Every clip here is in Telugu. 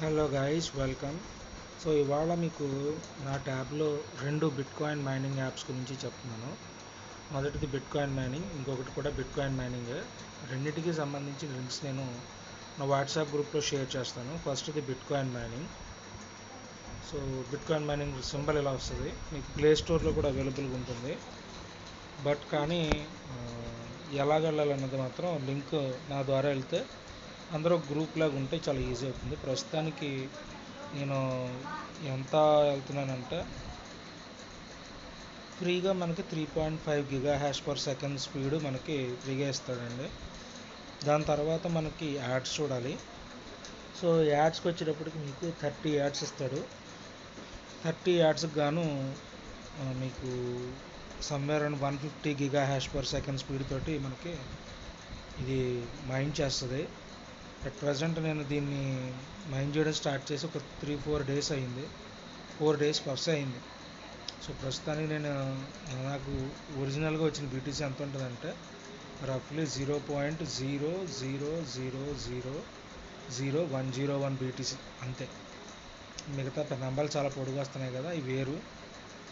హలో గాయస్ వెల్కమ్ సో ఇవాళ మీకు నా ట్యాబ్లో రెండు బిట్ కాయిన్ మైనింగ్ యాప్స్ గురించి చెప్తున్నాను. మొదటిది బిట్ కాయిన్ మైనింగ్ ఇంకొకటి కూడా బిట్ కాయిన్ మైనింగ్ రెండింటికి సంబంధించిన లింక్స్ నేను నా వాట్సాప్ గ్రూప్లో షేర్ చేస్తాను. ఫస్ట్ది bitcoin mining so bitcoin mining symbol ఇలా వస్తుంది? మీకు ప్లే స్టోర్లో కూడా అవైలబుల్గా ఉంటుంది. బట్ కానీ ఆ, ఎలాగ వెళ్ళాలన్నది మాత్రం లింక్ నా ద్వారా వెళ్తే అందరూ గ్రూప్ లాగా ఉంటే చాలా ఈజీ అవుతుంది. ప్రస్తుతానికి నేను ఎంత వెళ్తున్నానంటే ఫ్రీగా మనకి three point five giga hash per second speed మనకి ఫ్రీగా ఇస్తాడండి. దాని తర్వాత మనకి యాడ్స్ చూడాలి. సో యాడ్స్కి వచ్చేటప్పటికి మీకు థర్టీ యాడ్స్ ఇస్తాడు. థర్టీ యాడ్స్కి గాను మీకు somewhere and one fifty giga hash per second speed తోటి మనకి ఇది మైండ్ చేస్తుంది. అట్ ప్రజెంట్ నేను దీన్ని మైండ్ చేయడం స్టార్ట్ చేసి ఒక త్రీ ఫోర్ డేస్ అయింది. ఫోర్ డేస్ పర్స్ అయింది. సో ప్రస్తుతానికి నేను నాకు ఒరిజినల్గా వచ్చిన బీటీసీ ఎంత ఉంటుందంటే రఫ్లీ zero point zero zero zero zero zero one zero one BTC అంతే. మిగతా నెంబర్లు చాలా పొడుగు వస్తున్నాయి కదా ఇవి వేరు.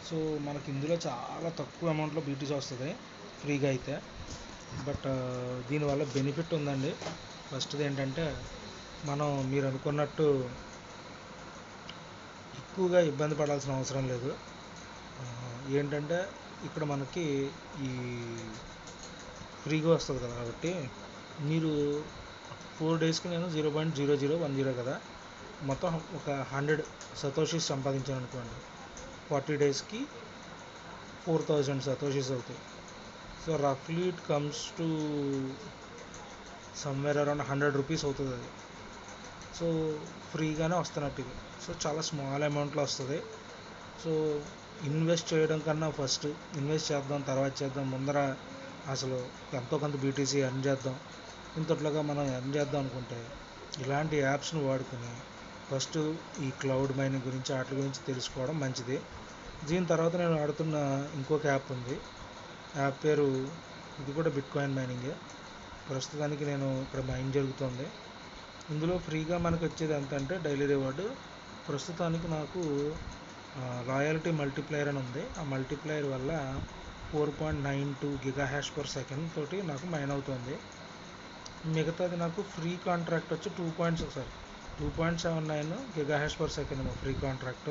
సో మనకి ఇందులో చాలా తక్కువ అమౌంట్లో బీటీసీ వస్తుంది ఫ్రీగా అయితే. బట్ దీనివల్ల బెనిఫిట్ ఉందండి. ఫస్ట్ది ఏంటంటే మనం మీరు అనుకున్నట్టు ఎక్కువగా ఇబ్బంది పడాల్సిన అవసరం లేదు. ఏంటంటే ఇక్కడ మనకి ఈ ఫ్రీగా వస్తుంది కదా కాబట్టి మీరు ఫోర్ డేస్కి నేను zero point zero zero one zero కదా మొత్తం ఒక హండ్రెడ్ సతోషిస్ సంపాదించాను అనుకోండి. ఫార్టీ డేస్కి ఫోర్ థౌజండ్ సతోషిస్ అవుతాయి. So రఫ్లీ it comes to somewhere around hundred rupees అవుతుంది అది. సో ఫ్రీగానే వస్తున్నట్టు ఇది. సో చాలా స్మాల్ అమౌంట్లో వస్తుంది. సో ఇన్వెస్ట్ చేయడం కన్నా ఫస్ట్ ఇన్వెస్ట్ చేద్దాం తర్వాత చేద్దాం ముందర అసలు ఎంతో కొంత బీటీసీ ఎర్న్ చేద్దాం. ఇంతట్లోగా మనం ఎర్న్ చేద్దాం అనుకుంటే ఇలాంటి యాప్స్ని వాడుకుని ఫస్ట్ ఈ క్లౌడ్ మైనింగ్ గురించి వాటి గురించి తెలుసుకోవడం మంచిది. దీని తర్వాత నేను ఆడుతున్న ఇంకొక యాప్ ఉంది. యాప్ పేరు ఇది కూడా బిట్ కాయిన్ మైనింగే ప్రస్తుతానికి నేను ఇక్కడ మైన్ జరుగుతుంది. ఇందులో ఫ్రీగా మనకు వచ్చేది ఎంత అంటే డైలీ రివార్డు. ప్రస్తుతానికి నాకు రాయాలిటీ మల్టీప్లేయర్ అని ఉంది. ఆ మల్టీప్లేయర్ వల్ల four point nine two giga hash per second తోటి నాకు మైన్ అవుతుంది. మిగతాది నాకు ఫ్రీ కాంట్రాక్ట్ వచ్చి two point sorry two point seven nine giga hash per second free contract.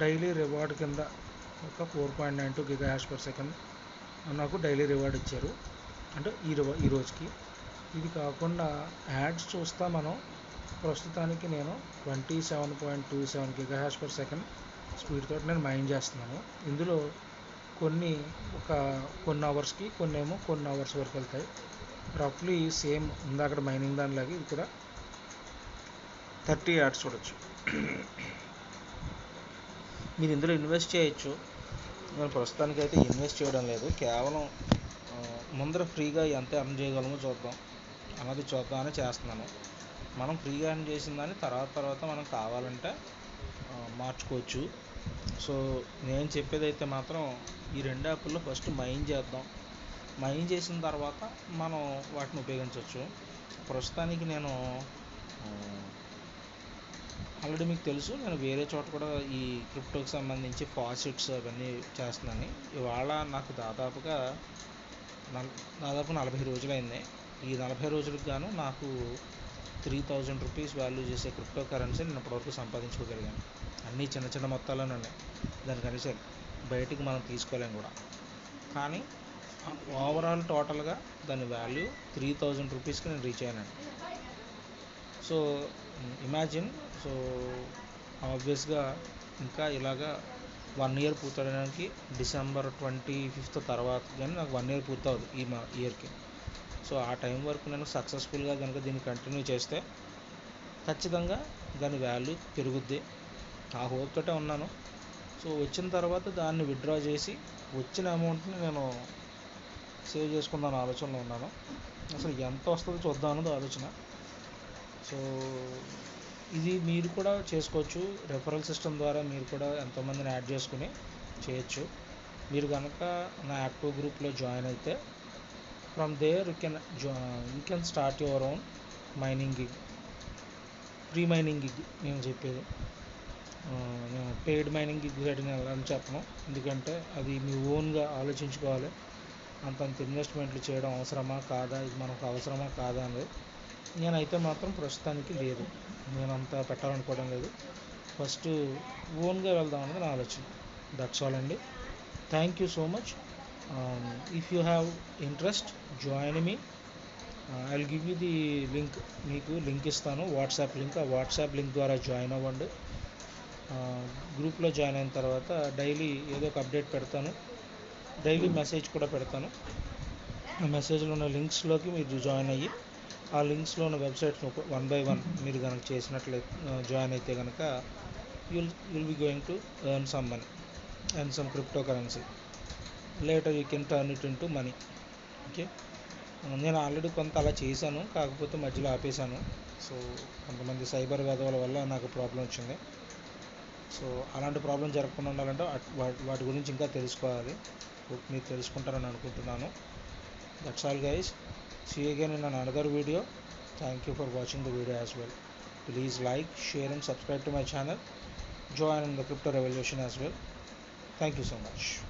Daily reward కింద ఒక four point nine two giga hash per second నాకు డైలీ రివార్డ్ ఇచ్చారు. అంటే ఈ రో ఈ రోజుకి. ఇది కాకుండా యాడ్స్ చూస్తా మనం. ప్రస్తుతానికి నేను twenty seven point two seven giga hash per second speed తోటి నేను మైండ్ చేస్తున్నాను. ఇందులో కొన్ని ఒక కొన్ని అవర్స్కి కొన్ని ఏమో కొన్ని అవర్స్ వరకు వెళ్తాయి. రఫ్లీ సేమ్ ఇందాక మైనింగ్ దానిలాగే ఇది కూడా. థర్టీ యాడ్స్ చూడొచ్చు. మీరు ఇందులో ఇన్వెస్ట్ చేయొచ్చు. నేను ప్రస్తుతానికి అయితే ఇన్వెస్ట్ చేయడం లేదు. కేవలం ముందర ఫ్రీగా ఎంత ఎర్న్ చేయగలమో చూద్దాం. అన్నది చూద్దామని చేస్తున్నాను. మనం ఫ్రీగా ఎర్న్ చేసిన దాన్ని తర్వాత తర్వాత మనం కావాలంటే మార్చుకోవచ్చు. సో నేను చెప్పేది అయితే మాత్రం ఈ రెండు యాప్ల్లో ఫస్ట్ మైన్ చేద్దాం. మైన్ చేసిన తర్వాత మనం వాటిని ఉపయోగించవచ్చు. ప్రస్తుతానికి నేను ఆల్రెడీ మీకు తెలుసు నేను వేరే చోట కూడా ఈ క్రిప్టోకి సంబంధించి ఫాసిట్స్ అవన్నీ చేస్తున్నాను. ఇవాళ నాకు దాదాపుగా దాదాపు నలభై రోజులైంది. ఈ నలభై రోజులకు గాను నాకు త్రీ థౌజండ్ రూపీస్ వాల్యూ చేసే క్రిప్టో కరెన్సీ నేను ఇప్పటివరకు సంపాదించుకోగలిగాను. అన్నీ చిన్న చిన్న మొత్తాల్లోనే ఉన్నాయి. దాని కనీసం బయటికి మనం తీసుకోలేము కూడా. కానీ ఓవరాల్ టోటల్గా దాని వాల్యూ త్రీ థౌజండ్ రూపీస్కి నేను రీచ్ అయ్యానండి. సో ఇమాజిన్ సో ఆబ్వియస్గా ఇంకా ఇలాగా వన్ ఇయర్ పూర్తవడానికి డిసెంబర్ ట్వంటీ ఫిఫ్త్ తర్వాత కానీ నాకు వన్ ఇయర్ పూర్తవుద్ది ఈ మా ఇయర్కి. సో ఆ టైం వరకు నేను సక్సెస్ఫుల్గా కనుక దీన్ని కంటిన్యూ చేస్తే ఖచ్చితంగా దాని వాల్యూ పెరుగుద్ది. ఆ హోప్తోటే ఉన్నాను. సో వచ్చిన తర్వాత దాన్ని విత్డ్రా చేసి వచ్చిన అమౌంట్ని నేను సేవ్ చేసుకుందాం ఆలోచనలో ఉన్నాను. అసలు ఎంత వస్తుందో చూద్దాం అన్నది ఆలోచన. సో ఇది మీరు కూడా చేసుకోవచ్చు. రెఫరల్ సిస్టమ్ ద్వారా మీరు కూడా ఎంతోమందిని యాడ్ చేసుకుని చేయొచ్చు. మీరు కనుక నా యాక్టివ్ గ్రూప్లో జాయిన్ అయితే from there you can you can start your own mining gig pre mining gig నేను చెప్పేది. నేను పెయిడ్ మైనింగ్ గిగ్ సైడ్ వెళ్ళాలని చెప్పను. ఎందుకంటే అది మీ ఓన్గా ఆలోచించుకోవాలి. అంతంత ఇన్వెస్ట్మెంట్లు చేయడం అవసరమా? కాదా? ఇది మనకు అవసరమా? కాదా? అనేది నేనైతే మాత్రం ప్రస్తుతానికి లేదు. నేను అంత పెట్టాలనుకోవడం లేదు. ఫస్ట్ ఓన్గా వెళ్దాం అనేది నా ఆలోచన. దట్స్ ఆల్ అండి. Thank you so much if you have interest join me I will give you the link మీకు లింక్ ఇస్తాను. వాట్సాప్ లింక్ ఆ వాట్సాప్ లింక్ ద్వారా జాయిన్ అవ్వండి. Uh, గ్రూప్లో జాయిన్ అయిన తర్వాత డైలీ ఏదో ఒక అప్డేట్ పెడతాను. డైలీ మెసేజ్ కూడా పెడతాను. ఆ మెసేజ్లో ఉన్న లింక్స్లోకి మీరు జాయిన్ అయ్యి ఆ లింక్స్లో ఉన్న వెబ్సైట్స్ వన్ బై వన్ మీరు కనుక చేసినట్లయితే జాయిన్ అయితే కనుక you'll you'll be going to earn some money earn some cryptocurrency later you can turn it into money. Okay? నేను ఆల్రెడీ కొంత అలా చేశాను కాకపోతే మధ్యలో ఆపేశాను. సో కొంతమంది సైబర్ వేదవుల వల్ల నాకు ప్రాబ్లం వచ్చింది. సో అలాంటి ప్రాబ్లం జరగకుండా ఉండాలంటే వాటి గురించి ఇంకా తెలుసుకోవాలి. మీరు తెలుసుకుంటారని అనుకుంటున్నాను. That's all guys See you again in another video. Thank you for watching the video as well. Please like, share and subscribe to my channel. Join in the crypto revolution as well. Thank you so much.